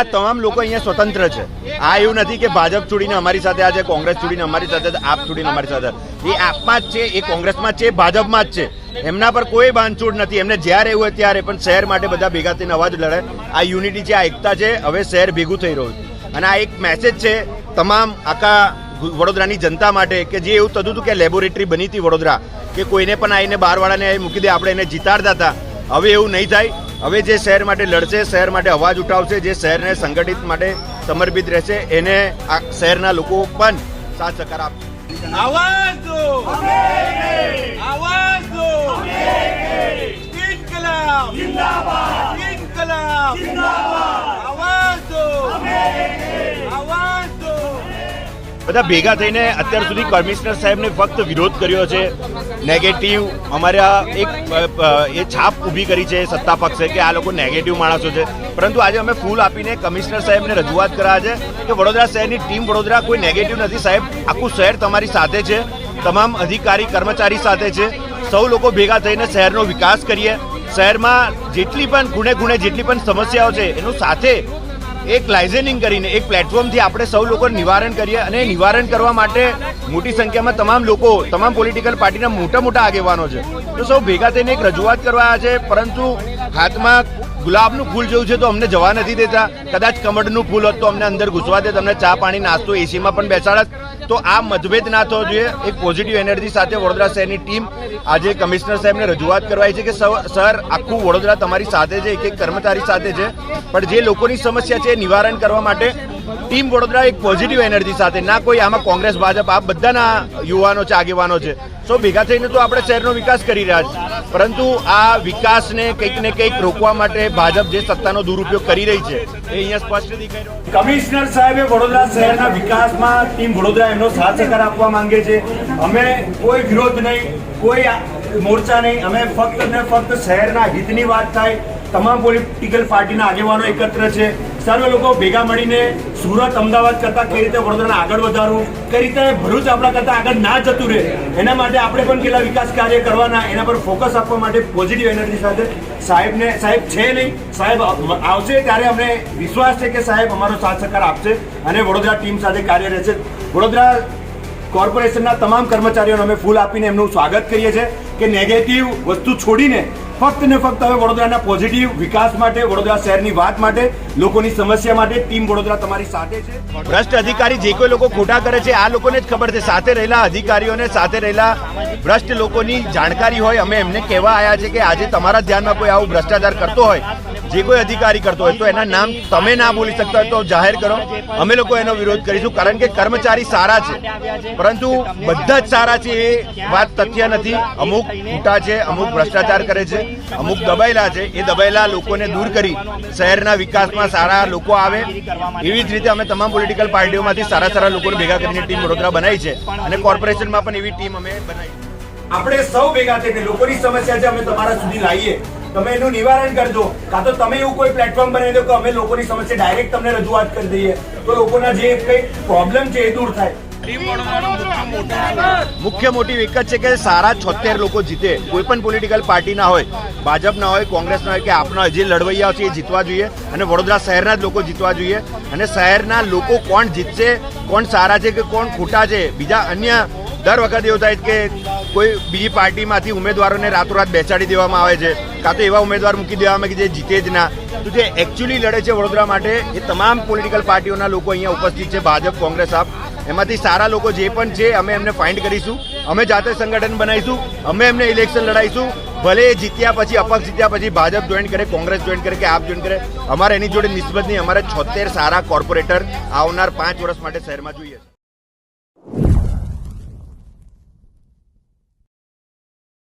આ તમામ લોકો અહીંયા સ્વતંત્ર છે. આ એવું નથી કે ભાજપ છોડીને અમારી સાથે આજે કોંગ્રેસ છોડીને અમારી સાથે આપ છોડીને અમારી સાથે એ આપમાં જ છે, એ કોંગ્રેસમાં છે ભાજપમાં જ છે. એમના પર કોઈ બાંધછોડ નથી. એમને જ્યારે એવું હોય ત્યારે પણ શહેર માટે બધા ભેગા થઈને અવાજ લડે. આ યુનિટી છે, આ એકતા છે, હવે શહેર ભેગું થઈ રહ્યું છે. અને આ એક મેસેજ છે તમામ આખા વડોદરાની જનતા માટે કે જે એવું થતું હતું કે લેબોરેટરી બની હતી વડોદરા, કે કોઈને પણ આવીને બહારવાળાને મૂકી દે, આપણે એને જીતાડતા હતા. હવે એવું નહીં થાય. હવે જે શહેર માટે લડશે શહેર માટે અવાજ ઉઠાવશે જે શહેરને સંગઠિત માટે સમર્પિત રહેશે એને આ શહેરના લોકો પણ સાથ સહકાર આપશે. આવાજ બધા ભેગા થઈને અત્યાર સુધી કમિશનર સાહેબને ફક્ત વિરોધ કર્યો છે. નેગેટિવ અમારા એક એ છાપ ઊભી કરી છે સત્તા પક્ષે કે આ લોકો નેગેટિવ માણસો છે. પરંતુ આજે અમે ફૂલ આપીને કમિશનર સાહેબને રજૂઆત કરા છે કે વડોદરા શહેરની ટીમ વડોદરા કોઈ નેગેટિવ નથી. સાહેબ, આખું શહેર તમારી સાથે છે. તમામ અધિકારી, કર્મચારી સાથે છે. સૌ લોકો ભેગા થઈને શહેરનો વિકાસ કરીએ. શહેરમાં જેટલી પણ ગુણે ગુણે જેટલી પણ સમસ્યાઓ છે, એનું સાથે એક લાઇઝનિંગ કરીને, એક પ્લેટફોર્મથી આપણે સૌ લોકો નિવારણ કરીએ અને નિવારણ કરવા માટે મોટી સંખ્યામાં તમામ લોકો, તમામ પોલિટિકલ પાર્ટીના મોટા મોટા આગેવાનો છે. તો સૌ ભેગા થઈને એક રજૂઆત કરવા છે, પરંતુ હાથમાં ગુલાબનું ફૂલ જેવું છે તો અમને જવા નથી દેતા. કદાચ કમળનું ફૂલ હોત તો અમને અંદર ઘૂસવા દે તમને ચા પાણી, નાસ્તો એસીમાં પણ બેસાડત. તો આ મતભેદ ના થવો જોઈએ. એક પોઝિટિવ એનર્જી સાથે વડોદરા શહેરની ટીમ આજે કમિશનર સાહેબને રજૂઆત કરવાઈ છે કે સર, આખું વડોદરા તમારી સાથે છે એક એક કર્મચારી સાથે છે. પણ જે લોકોની સમસ્યા છે એ નિવારણ કરવા માટે ટીમ વડોદરા એક પોઝિટિવ એનર્જી સાથે. ના કોઈ આમાં કોંગ્રેસ, ભાજપ, આ બધાના યુવાનો છે, આગેવાનો છે. સો ભેગા થઈને તો આપણે શહેરનો વિકાસ કરી રહ્યા છીએ પરંતુ આ વિકાસને કંઈક ને કંઈક રોકવા માટે ભાજપ જે સત્તાનો દુરુપયોગ કરી રહી છે, એ અહીંયા સ્પષ્ટ દેખાઈ કમિશનર સાહેબે વડોદરા શહેરના વિકાસમાં ટીમ વડોદરા એમનો સાથ સહકાર આપવા માંગે છે. અમે કોઈ વિરોધ નહીં, કોઈ મોરચા નહીં. અમે ફક્ત ને ફક્ત શહેરના હિતની વાત થાય તમામ પોલિટિકલ પાર્ટીના આગેવાનો એકત્ર છે. સર્વે લોકો ભેગા મળીને સુરત, અમદાવાદ કરતા કઈ રીતે વડોદરાને આગળ વધારવું, કઈ રીતે ભરૂચ આપણા કરતા આગળ ના જતું રહે, એના માટે આપણે પણ કેટલા વિકાસ કાર્ય કરવાના, એના પર ફોકસ આપવા માટે પોઝિટિવ એનર્જી સાથે સાહેબને, સાહેબ છે નહીં, સાહેબ આવશે ત્યારે અમને વિશ્વાસ છે કે સાહેબ અમારો સાથ સહકાર આપશે અને વડોદરા ટીમ સાથે કાર્ય રહેશે. વડોદરા કોર્પોરેશનના તમામ કર્મચારીઓને અમે ફૂલ આપીને એમનું સ્વાગત કરીએ છીએ કે નેગેટિવ વસ્તુ છોડીને ફક્ત ને ફક્ત હવે વડોદરાના પોઝિટિવ વિકાસ માટે, વડોદરા શહેરની વાત માટે, લોકોની સમસ્યા માટે ટીમ વડોદરા તમારી સાથે છે. ભ્રષ્ટ અધિકારી જે કોઈ લોકો ખોટા કરે છે, આ લોકોને જ ખબર છે. સાથે રહેલા અધિકારીઓને, સાથે રહેલા ભ્રષ્ટ લોકોની જાણકારી હોય, અમે એમને કહેવા આવ્યા છે કે આજે તમારા ધ્યાનમાં કોઈ આવું ભ્રષ્ટાચાર કરતો હોય જે કોઈ અધિકારી કરતો હોય તો એના નામ તમે ના બોલી શકતા હોય તો જાહેર કરો. અમે લોકો એનો વિરોધ કરીશું કારણ કે કર્મચારી સારા છે. પરંતુ બધા જ સારા છે એ વાત તથ્ય નથી. અમુક ખોટા છે, અમુક ભ્રષ્ટાચાર કરે છે, અમુક દબાયેલા છે. એ દબાયેલા લોકોને દૂર કરી શહેરના વિકાસમાં સારા લોકો આવે. એવી જ રીતે અમે તમામ પોલિટિકલ પાર્ટીઓમાંથી સારા સારા લોકોને ભેગા કરીને ટીમ વડોદરા બનાવી છે અને કોર્પોરેશનમાં પણ એવી ટીમ અમે બનાવી આપણે સૌ ભેગા થઈને લોકોની સમસ્યા છે, અમે તમારા સુધી લાવીએ. તમે એનું નિવારણ કરજો. કાં તો તમે એવું કોઈ પ્લેટફોર્મ બનાવી દો કે અમે લોકોની સમસ્યા ડાયરેક્ટ તમને રજૂઆત કરી દઈએ. તો લોકોના જે કંઈ પ્રોબ્લેમ છે એ દૂર થાય. મુખ્ય મોટી જ છે કે સારા છોતેર લોકો જીતે. કોઈ પણ પોલિટિકલ પાર્ટીના હોય ભાજપના હોય કોંગ્રેસના હોય કે આપના જે લડવૈયા છે એ જીતવા જોઈએ અને વડોદરા શહેરના જ લોકો જીતવા જોઈએ. અને શહેરના લોકો કોણ જીતશે, કોણ સારા છે કે કોણ ખોટા છે, બીજા અન્ય દર વખત એવું થાય કે કોઈ બીજી પાર્ટીમાંથી ઉમેદવારોને રાતોરાત બેસાડી દેવામાં આવે છે, કાં તો એવા ઉમેદવાર મૂકી દેવામાં કે જે જીતે જ ના. તો જે એકચ્યુઅલી લડે છે વડોદરા માટે, એ તમામ પોલિટિકલ પાર્ટીઓના લોકો અહીંયા ઉપસ્થિત છે, ભાજપ, કોંગ્રેસ, આપ. એમાંથી સારા લોકો જે પણ છે, અમે એમને ફાઇન્ડ કરીશું. અમે જાતે સંગઠન બનાવીશું, અમે એમને ઇલેક્શન લડાઈશું ભલે એ જીત્યા પછી, અપક્ષ જીત્યા પછી ભાજપ જોઈન કરે, કોંગ્રેસ જોઈન કરે કે આપ જોઈન કરે, અમારે એની જોડે નિસ્બત નહીં, અમારે છોતેર સારા કોર્પોરેટર આવનાર પાંચ વર્ષ માટે શહેરમાં જોઈએ